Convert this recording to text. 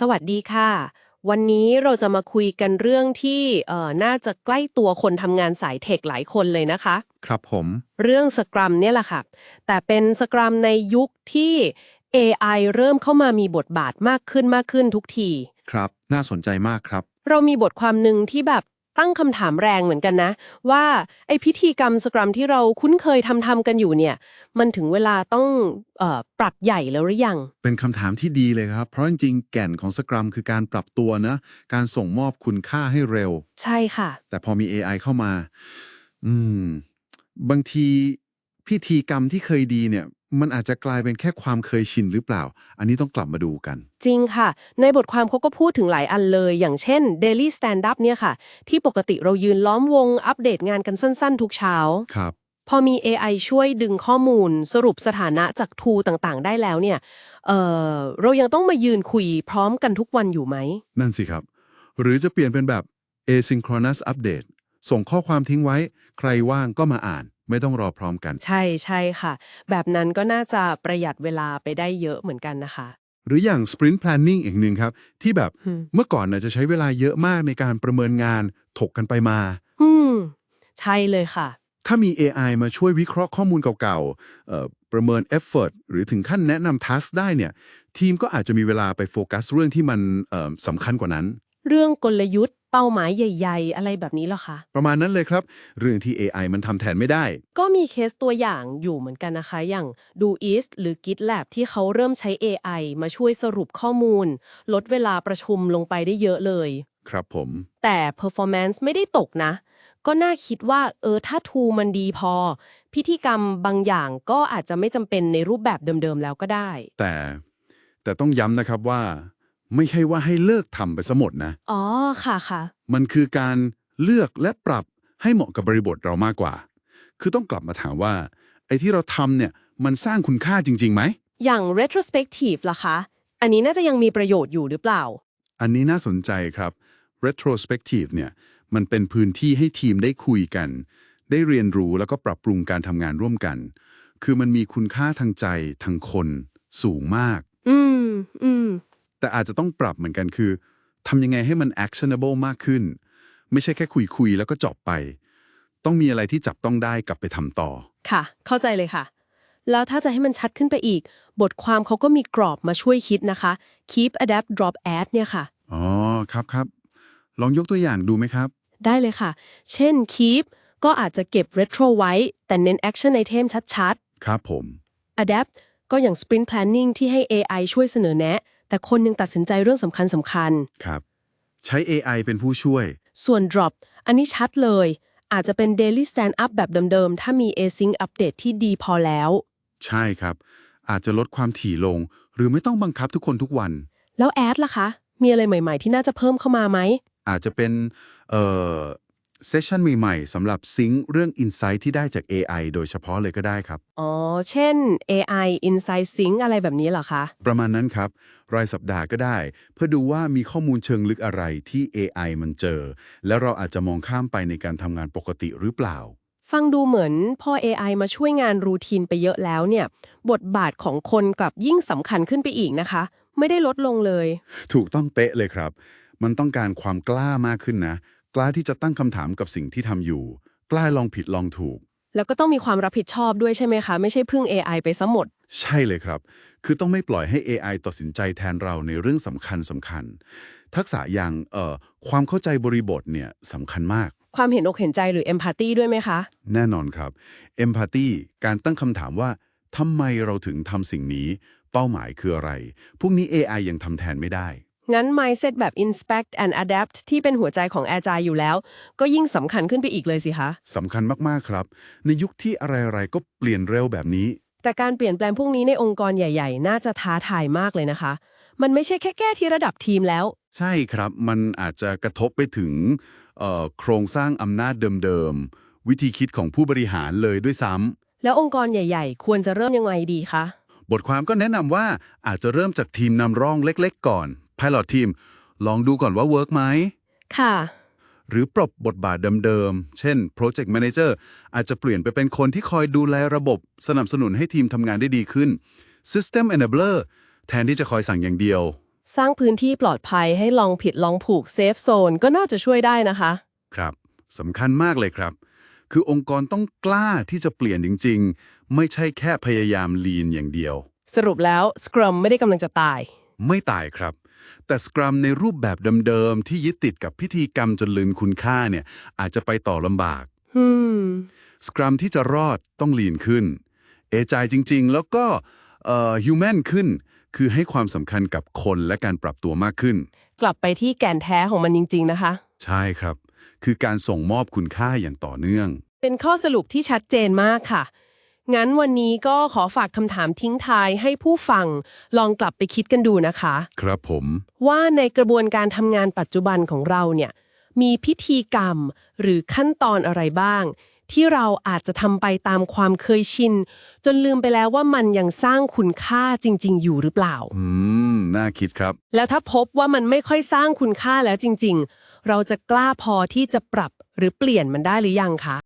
สวัสดีค่ะ วันนี้เราจะมาคุยกันเรื่องที่เอ่อน่าจะใกล้ตัวคนทำงานสายเทคหลายคนเลยนะคะ ครับผม เรื่องสกรัมเนี่ยแหละค่ะ แต่เป็นสกรัมในยุคที่ AI เริ่มเข้ามามีบทบาทมากขึ้นมากขึ้นทุกที ครับ น่าสนใจมากครับ เรามีบทความหนึ่งที่แบบ ตั้งคำถามแรงเหมือนกันนะ ว่าไอพิธีกรรมสกรัมที่เราคุ้นเคยทำทำกันอยู่เนี่ย มันถึงเวลาต้องเออปรับใหญ่แล้วหรือยัง เป็นคำถามที่ดีเลยครับ เพราะจริงๆ แก่นของสกรัมคือการปรับตัวนะ การส่งมอบคุณค่าให้เร็ว ใช่ค่ะ แต่พอมี AI เข้ามา อืม บางทีพิธีกรรมที่เคยดีเนี่ย มันอาจจะกลายเป็นแค่ความเคยชินหรือเปล่า อันนี้ต้องกลับมาดูกัน จริงค่ะ ในบทความเขาก็พูดถึงหลายอันเลย อย่างเช่น Daily Stand Up เนี่ยค่ะ ที่ปกติเรายืนล้อมวงอัปเดตงานกันสั้น ๆ ทุกเช้า ครับ พอมี AI ช่วยดึงข้อมูล สรุปสถานะจากทูต่างๆ ได้แล้วเนี่ยเออเรายังต้องมายืนคุยพร้อมกันทุกวันอยู่ไหม นั่นสิครับ หรือจะเปลี่ยนเป็นแบบ asynchronous update ส่งข้อความทิ้งไว้ ใครว่างก็มาอ่าน ไม่ต้องรอพร้อมกัน ใช่ใช่ค่ะ แบบนั้นก็น่าจะประหยัดเวลาไปได้เยอะเหมือนกันนะคะ หรืออย่าง sprint planning อีกหนึ่งครับ ที่แบบอืม เมื่อก่อนน่ะจะใช้เวลาเยอะมากในการประเมินงานถกกันไปมา อืม ใช่เลยค่ะ ถ้ามี AI มาช่วยวิเคราะห์ข้อมูลเก่าๆเอ่อประเมิน effort หรือถึงขั้นแนะนำ task ได้เนี่ย ทีมก็อาจจะมีเวลาไปโฟกัสเรื่องที่มันเอ่อสำคัญกว่านั้น เรื่องกลยุทธ์ เป้าหมายใหญ่ ๆ อะไรแบบนี้เหรอคะ ประมาณนั้นเลยครับ เรื่องที่ AI มันทำแทนไม่ได้ ก็มีเคสตัวอย่างอยู่เหมือนกันนะคะ อย่าง Do East หรือ GitLab ที่เขาเริ่มใช้ AI มาช่วยสรุปข้อมูล ลดเวลาประชุมลงไปได้เยอะเลย ครับผม แต่ performance ไม่ได้ตกนะ ก็น่าคิดว่า เออ ถ้าทูมันดีพอ พิธีกรรมบางอย่างก็อาจจะไม่จำเป็นในรูปแบบเดิมๆแล้วก็ได้ แต่แต่ต้องย้ำนะครับว่า ไม่ใช่ว่าให้เลิกทำไปซะหมดนะ อ๋อ ค่ะค่ะ มันคือการเลือกและปรับให้เหมาะกับบริบทเรามากกว่า คือต้องกลับมาถามว่า ไอ้ที่เราทำเนี่ยมันสร้างคุณค่าจริงๆไหม อย่าง retrospective ล่ะคะ อันนี้น่าจะยังมีประโยชน์อยู่หรือเปล่า อันนี้น่าสนใจครับ retrospective เนี่ยมันเป็นพื้นที่ให้ทีมได้คุยกัน ได้เรียนรู้แล้วก็ปรับปรุงการทำงานร่วมกัน คือมันมีคุณค่าทางใจทางคน สูงมาก อืม อืม แต่อาจจะต้องปรับเหมือนกันคือทำยังไงให้มัน actionable มากขึ้น ไม่ใช่แค่คุยคุยๆแล้วก็จบไป ต้องมีอะไรที่จับต้องได้กลับไปทำต่อ ค่ะ เข้าใจเลยค่ะ แล้วถ้าจะให้มันชัดขึ้นไปอีก บทความเขาก็มีกรอบมาช่วยคิดนะคะ keep adapt drop add เนี่ยค่ะ อ๋อ ครับครับ ลองยกตัวอย่างดูไหมครับ ได้เลยค่ะ เช่น keep ก็อาจจะเก็บ retro ไว้ แต่เน้น action item ชัดครับผมๆ adapt ก็อย่าง sprint planning ที่ให้ AI ช่วยเสนอแนะ แต่คนยังตัดสินใจเรื่องสำคัญสำคัญ ครับ ใช้ AI เป็นผู้ช่วยๆส่วน drop อันนี้ชัดเลย อาจจะเป็น daily stand up แบบเดิม ๆ ถ้ามี async update ที่ดีพอแล้ว ใช่ครับ อาจจะลดความถี่ลง หรือไม่ต้องบังคับทุกคนทุกวัน แล้ว add ล่ะคะ มีอะไรใหม่ ๆ ที่น่าจะเพิ่มเข้ามาไหมอาจจะเป็นเอ่อ เซสชันใหม่ๆสำหรับซิงค์เรื่อง Insight ที่ได้จาก AI โดยเฉพาะเลยก็ได้ครับ อ๋อ เช่น AI Insight Sync อะไรแบบนี้เหรอคะ ประมาณนั้นครับ รายสัปดาห์ก็ได้ เพื่อดูว่ามีข้อมูลเชิงลึกอะไรที่ AI มันเจอ แล้วเราอาจจะมองข้ามไปในการทำงานปกติหรือเปล่า ฟังดูเหมือนพอ AI มาช่วยงานรูทีนไปเยอะแล้วเนี่ย บทบาทของคนกลับยิ่งสำคัญขึ้นไปอีกนะคะ ไม่ได้ลดลงเลย ถูกต้องเป๊ะเลยครับ มันต้องการความกล้ามากขึ้นนะ กล้าที่จะตั้งคำถามกับสิ่งที่ทำอยู่ กล้าลองผิดลองถูก แล้วก็ต้องมีความรับผิดชอบด้วยใช่ไหมคะ ไม่ใช่พึ่ง AI ไปซะหมด ใช่เลยครับ คือต้องไม่ปล่อยให้ AI ตัดสินใจแทนเราในเรื่องสำคัญสำคัญ ทักษะอย่างเอ่อความเข้าใจบริบทเนี่ยสำคัญมาก ความเห็นอกเห็นใจหรือ Empathy ด้วยไหมคะ แน่นอนครับ Empathy การตั้งคำถามว่าทำไมเราถึงทำสิ่งนี้ เป้าหมายคืออะไร พวกนี้ AI ยังทำแทนไม่ได้ งั้น mindset แบบ inspect and adapt ที่เป็นหัวใจของ Agile อยู่แล้ว ก็ยิ่งสำคัญขึ้นไปอีกเลยสิคะสำคัญมากๆครับ ในยุคที่อะไรๆก็เปลี่ยนเร็วแบบนี้ แต่การเปลี่ยนแปลงพวกนี้ในองค์กรใหญ่ ๆ น่าจะท้าทายมากเลยนะคะ มันไม่ใช่แค่แก้ที่ระดับทีมแล้ว ใช่ครับมันอาจจะกระทบไปถึงเอ่อโครงสร้างอำนาจเดิมๆ วิธีคิดของผู้บริหารเลยด้วยซ้ำ แล้วองค์กรใหญ่ ๆ ควรจะเริ่มยังไงดีคะ บทความก็แนะนำว่าอาจจะเริ่มจากทีมนำร่องเล็กๆ ก่อน Pilot Team ลองดูก่อนว่าเวิร์กไหม ค่ะ หรือปรับบทบาทเดิมๆ เช่น Project Manager อาจจะเปลี่ยนไปเป็นคนที่คอยดูแลระบบสนับสนุนให้ทีมทำงานได้ดีขึ้น System Enabler แทนที่จะคอยสั่งอย่างเดียว สร้างพื้นที่ปลอดภัยให้ลองผิดลองผูกเซฟโซนก็น่าจะช่วยได้นะคะ ครับสำคัญมากเลยครับ คือองค์กรต้องกล้าที่จะเปลี่ยนจริง ๆ ไม่ใช่แค่พยายามลีนอย่างเดียว สรุปแล้วสครัมไม่ได้กำลังจะตาย ไม่ตายครับ แต่สครัมในรูปแบบเดิมๆ ที่ยึดติดกับพิธีกรรมจนลืมคุณค่าเนี่ยอาจจะไปต่อลำบากอืมสครัมที่จะรอดต้องลีนขึ้น เอจายจริง ๆ แล้วก็เอ่อฮิวแมนขึ้น คือให้ความสำคัญกับคนและการปรับตัวมากขึ้น กลับไปที่แก่นแท้ของมันจริง ๆ นะคะ ใช่ครับ คือการส่งมอบคุณค่าอย่างต่อเนื่อง เป็นข้อสรุปที่ชัดเจนมากค่ะ งั้นวันนี้ก็ขอฝากคำถามทิ้งท้ายให้ผู้ฟังลองกลับไปคิดกันดูนะคะ ครับผม ว่าในกระบวนการทำงานปัจจุบันของเราเนี่ยมีพิธีกรรมหรือขั้นตอนอะไรบ้าง ที่เราอาจจะทำไปตามความเคยชิน จนลืมไปแล้วว่ามันยังสร้างคุณค่าจริง ๆ อยู่หรือเปล่า อืม น่าคิดครับ แล้วถ้าพบว่ามันไม่ค่อยสร้างคุณค่าแล้วจริง ๆ เราจะกล้าพอที่จะปรับหรือเปลี่ยนมันได้หรือยังคะ